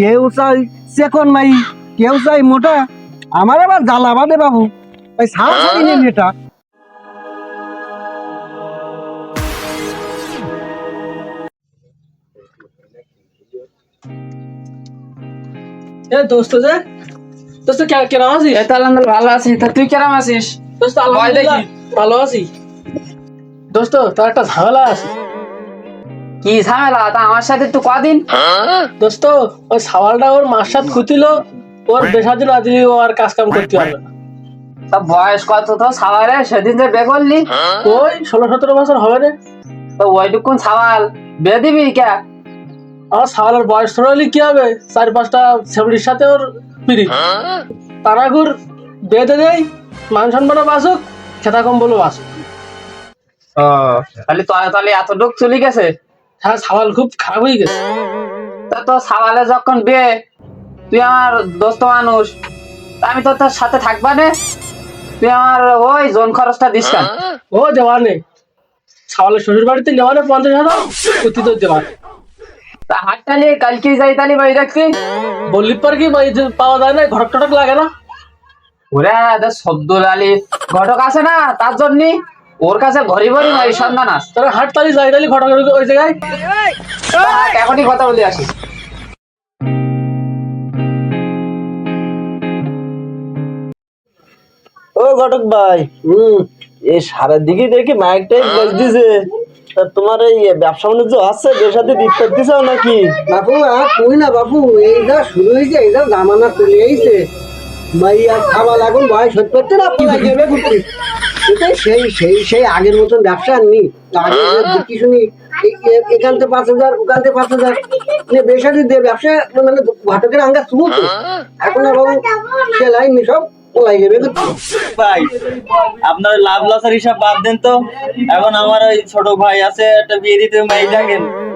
কেউ চাই চেকন মাই কেউ চাই মোটা। আমার আবার জ্বালা বাদে বাবু। ওই সারা সারি নিয়ে মেয়েটা। এ দোস্ত যে দোস্ত কে আছিস? আলহামদুলিল্লাহ ভালো আছি। তা তুই কেমন আছিস? দোস্ত আলহামদুলিল্লাহ দেখি। ভালো আছি। দোস্ত তোর একটা ঝামেলা আছে। কি ঝামেলা? তা আমার সাথে একটু কদিন। দোস্ত ওই সাওয়ালটা ওর মার সাথে খুঁতিল ওর বেসাদি না দিলে ও আর কাজ কাম করতে পারবে না। তা বয়স কত তো সাওয়ারে সেদিন যে বে করলি? ওই ষোলো সতেরো বছর হবে রে। তো ওইটুকুন সাওয়াল বে দিবি কে? আমার সাওয়ালের বয়স ছোট হলে কি হবে? চার পাঁচটা ছেবড়ির সাথে ওর পিড়ি। তারাগুর বেঁধে দেয় মান সম্মানও বাসুক খেতা কম্বলও বাসুক তাহলে তাহলে এতটুক চলে গেছে? হ্যাঁ সাওয়াল খুব খারাপ হয়ে গেছে। তা তো সাওয়ালে যখন বে তুই আমার দোস্ত মানুষ আমি তো তোর সাথে থাকবা নে। তুই আমার ওই জোন খরচটা দিস কেন ও দেওয়ানে সাওয়ালের শ্বশুর বাড়িতে নেওয়ানে পঞ্চাশ হাজার প্রতি তো দেওয়ানে তা হাটটালি কালকে যাই তালি বাড়ি রাখছি বললি পর কি পাওয়া যায় না ঘটক টটক লাগে না? ওরে শব্দ লালি ঘটক আছে না তার জন্য ওর কাছে ঘড়ি ভরি ভাই সন্ধান আস তারা হাট তালি যাই তালি ঘটক ওই জায়গায়। এখনই কথা বলে আসি। ও ঘটক ভাই হুম এই সারার দিকে দেখি মাইক টাইক বাজতেছে তা তোমার এই ব্যবসা বাণিজ্য আছে বের সাথে দিতে পারতেছ নাকি? বাপু আর কই না বাপু এই যা শুরু হয়েছে এই যা জামানা চলে আইছে। মাইয়া খাওয়া লাগুন বয়স হতে পারতে না ঘুরতে। সেই সেই সেই আগের মতন ব্যবসা আর নেই। দেখি শুনি এখান থেকে পাঁচ হাজার ওখান থেকে পাঁচ হাজার। মানে বেসারি দিয়ে ব্যবসা মানে ঘটকের আঙ্গা চুমুত এখন আর বাবু সে লাইন সব পলাই যাবে ভাই আপনার লাভ লসের হিসাব বাদ দেন তো। এখন আমার ওই ছোট ভাই আছে একটা বিয়ে দিতে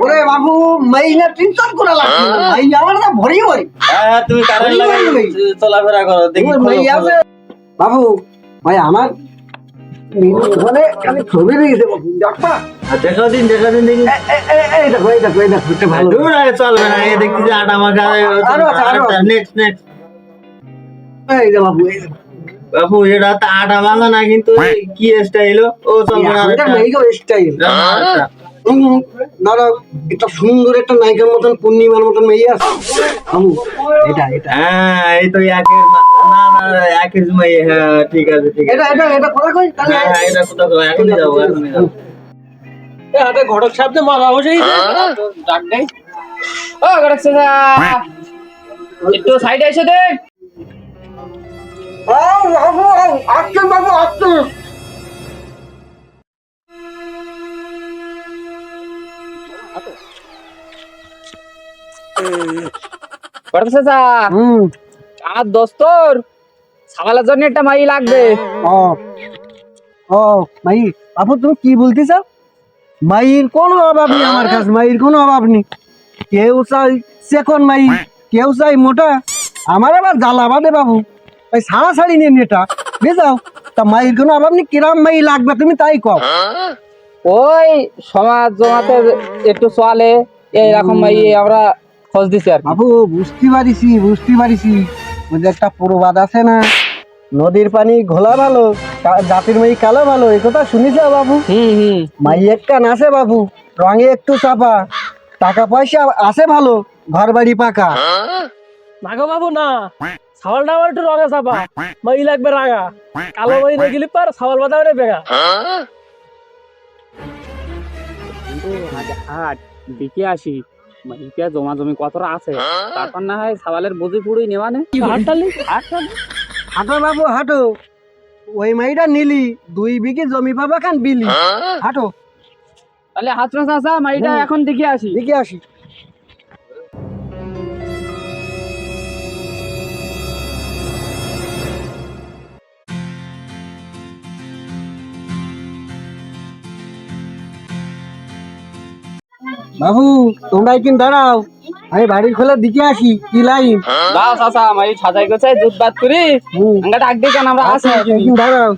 ওরে বাবু মাইনা চিন্তা করা লাগছে না। মাই আমার না ভরি ভরি। হ্যাঁ হ্যাঁ তুমি কারেন্ট লাগাই চলাফেরা করো দেখি বাবু ভাই আমার ওখানে আমি ছবি দিয়েছে ডাক্তার খোলো। দিন দেখা দিন দেখি। এই দেখো এই দেখো এই দেখো এটা ভালো। দূর আগে চলবে না এই দেখছি আটা মাখা আরও আরও নেক্সট নেক্সট এই যে বাবু এই বাবু এটা তো আটা মাখা না কিন্তু কি স্টাইল ও চলবে না এটা। স্টাইল। দাদা সুন্দর একটা নায়িকার মতন পূর্ণিমার মতন মেয়ে আছে। বাবু এটা এটা। হ্যাঁ এই তো একের না না একের মাই হ্যাঁ ঠিক আছে ঠিক আছে। এটা এটা এটা কথা কই? তাহলে হ্যাঁ হ্যাঁ এটা কোথাও কোথাও এখনই যাব এখনই যাব। এ ঘটক সাহেব যে মারা বসেই ডাক দেয় ও ঘটক চাচা একটু সাইডে এসে দেখ আও, বাবু আও, আসছেন বাবু আসছেন ঘটক চাচা হুম। আমার দোস্তর সাওয়ালের জন্য একটা মাই লাগবে। ও ও মাই বাবু তুমি কি বলতে চাও মাইর কোনো অভাব নেই আমার কাছে মাইর কোনো অভাব নেই। কেউ চাই চেকন মাই কেউ চাই মোটা। আমার আবার জ্বালা বাদে বাবু। ওই সারা সারি নিয়ে নেটা বুঝাও তা মাইর কোনো অভাব নেই? কিরাম মাই লাগবে তুমি তাই কও। ওই সমাজ জমাতে একটু চলে এইরকম মাই আমরা খোঁজ দিছি আর বাবু বুঝতে পারিছি বুঝতে পারিছি। ওই যে একটা প্রবাদ আছে না? নদীর পানি ঘোলা ভালো জাতির মাই কালো ভালো এই কথা শুনিস বাবু? হুম হুম। মাই এক কান আছে বাবু রঙে একটু চাপা টাকা পয়সা আছে ভালো ঘর বাড়ি পাকা। না গো বাবু না সাওয়ালটা আমার একটু রঙে চাপা মাই লাগবে রাগা কালো মাই রেগে গেলি পার সাওয়াল বাদা মানে বেগা। হাট দেখে আসি মাইকা জমা জমি কতটা আছে? তারপর না হয় সাবালের বুঝি পুড়ি নেওয়া নে। হাটটালি হাঁটো বাবু হাঁটো। ওই মাইটা নিলি দুই বিঘে জমি পাবা খান বিলি। হাঁটো। তাহলে হাতরা চাচা মাইটা এখন দেখে আসি। দিকে আসি। বাবু তোমরা একদিন দাঁড়াও। আমি বাড়ির খোলা দিকে আসি কি লাইন? দাও চাচা মাই সাজাই গেছে দুধ বাদ করি। আঙ্গা ডাক দিয়ে কেন আমরা আসি? একদিন দাঁড়াও।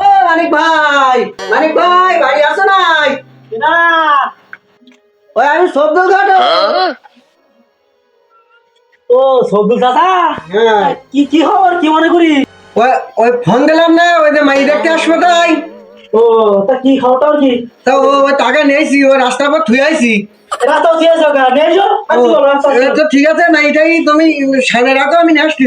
ও মানিক ভাই মানিক ভাই বাড়ি আসো নাই? ওই আমি সবদুল ঘাট। ও সবদুল চাচা? হ্যাঁ। কি কি খবর? কি মনে করি ওই ওই ফোন দিলাম না ওই যে মাই দেখতে আসবে তাই। ও তা কি খবরটা কি? তা ও ওই টাকা নিয়েছি ওই রাস্তার পর থুয়ে আইছি। দিয়েছ গা? তো ঠিক আছে না এটাই তুমি সামনে রাখো আমি নেক্সট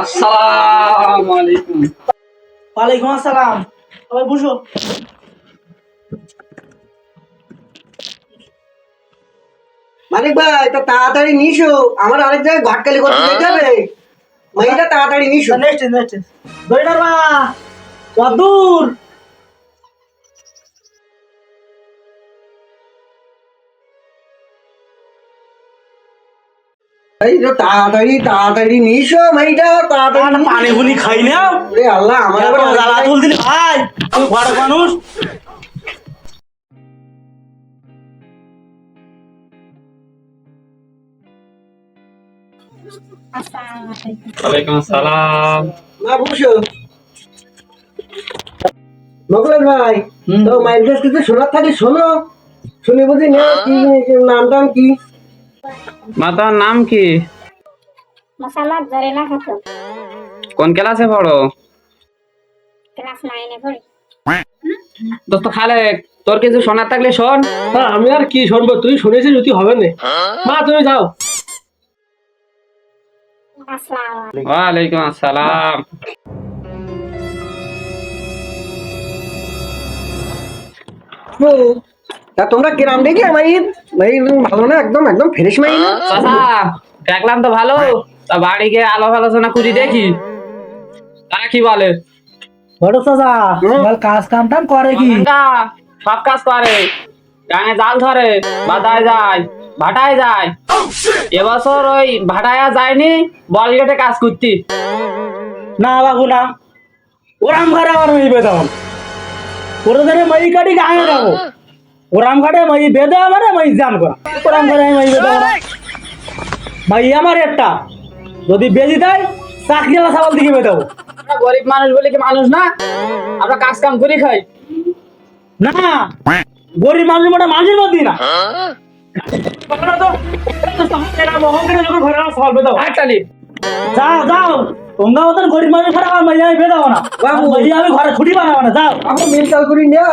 আসসালামু আলাইকুম। ওয়ালাইকুম আসসালাম। সবাই বুঝো মানিক ভাই তো তাড়াতাড়ি নিশো আমার আরেক জায়গায় ঘটকালি করতে যেতে হবে। মাইটা তাড়াতাড়ি নিশো নেক্সট নেক্সট দইটার মা কদূর এই তো তাড়াতাড়ি তাড়াতাড়ি নিশো মাইটা তাড়াতাড়ি পানি খাই নাও। ওরে আল্লাহ আমার আবার জ্বালা তুলছিলি ভাই। তুই বড় মানুষ। ওয়ালাইকুম আসসালাম। না বুঝছ মকলেশ ভাই তো বেশ কিছু শোনার থাকি শোনো। শুনি বুঝি না কি নাম টাম কি? মা তোমার নাম কি? মোসাম্মদ জরিনা খাতুন। কোন ক্লাসে পড়ো? ক্লাস নাইনে পড়ি। দোস্ত খালেক তোর কিছু শোনার থাকলে শোন। হ্যাঁ আমি আর কি শুনব? তুই শুনেছিস যদি হবে না। মা তুমি যাও। ওয়ালাইকুম আসসালাম ও, তা তোমরা কিরাম দেখলে ভাই ভাই ভালো না একদম একদম ফ্রেশ মাই না চাচা দেখলাম তো ভালো তা বাড়ি গিয়ে আলাপ আলোচনা করি দেখি তারা কি বলে বড় চাচা বল কাজ কাম টাম করে কি না, সব কাজ করে ডাঙে জাল ধরে বাদায় যায় ভাটায় যায়। এবছর ওই ভাটায়া যায়নি বল গেটে কাজ করতি। না বাবু না। ওরাম ঘরে আমার মেয়ে বেদাম ওরা ধরে মাই কাটি গায়ে যাব। ওরাম ঘাটে মাই বেদে আমার মাই জান করা ওরাম ঘরে মাই বেদে মাই আমার একটা। যদি বেজি দেয় চাকরি সাবাল দিকে বেদাবো গরিব মানুষ বলে কি মানুষ না? আমরা কাজ কাম করি খাই। না। গরিব মানুষ মোটা মানুষের মধ্যে না। যাও যাও। তোমরা মতন গরিব মানুষ ঘরে আমার মাইয়া আমি না। মাইয়া আমি ঘরে ছুটি বানাবো না যাও। আমি মিল কাল করি না